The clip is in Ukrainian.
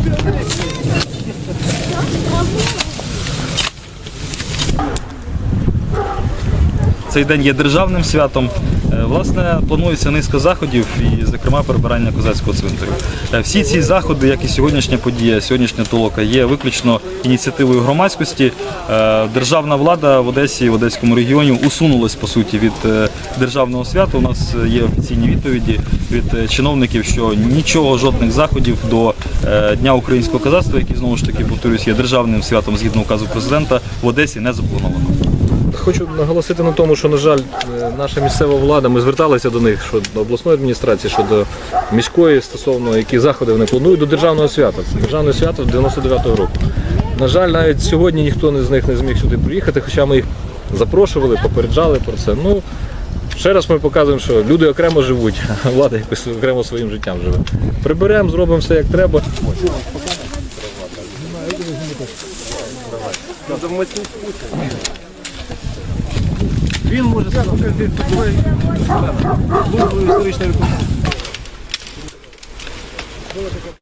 ください。Цей день є державним святом. Е, Власне, планується низка заходів, і, зокрема, прибирання козацького цвинтарю. Е, Всі ці заходи, як і сьогоднішня подія, сьогоднішня толока, є виключно ініціативою громадськості. Е, Державна влада в Одесі, в Одеському регіоні усунулась по суті від державного свята. У нас є офіційні відповіді від чиновників, що нічого, жодних заходів до Дня українського козацтва, який знову ж таки повторюсь, є державним святом згідно указу президента, в Одесі не заплановано. Хочу наголосити на тому, що, на жаль, е, наша місцева влада, ми зверталися до них, що до обласної адміністрації, що до міської стосовно які заходи вони планують до державного свята. Це державне свято 99-го року. На жаль, навіть сьогодні ніхто з них не зміг сюди приїхати, хоча ми їх запрошували, попереджали про це. Ну, ще раз ми показуємо, що люди окремо живуть, а влада якось окремо своїм життям живе. Приберемо, зробимо все як треба. Він може сказати, історичної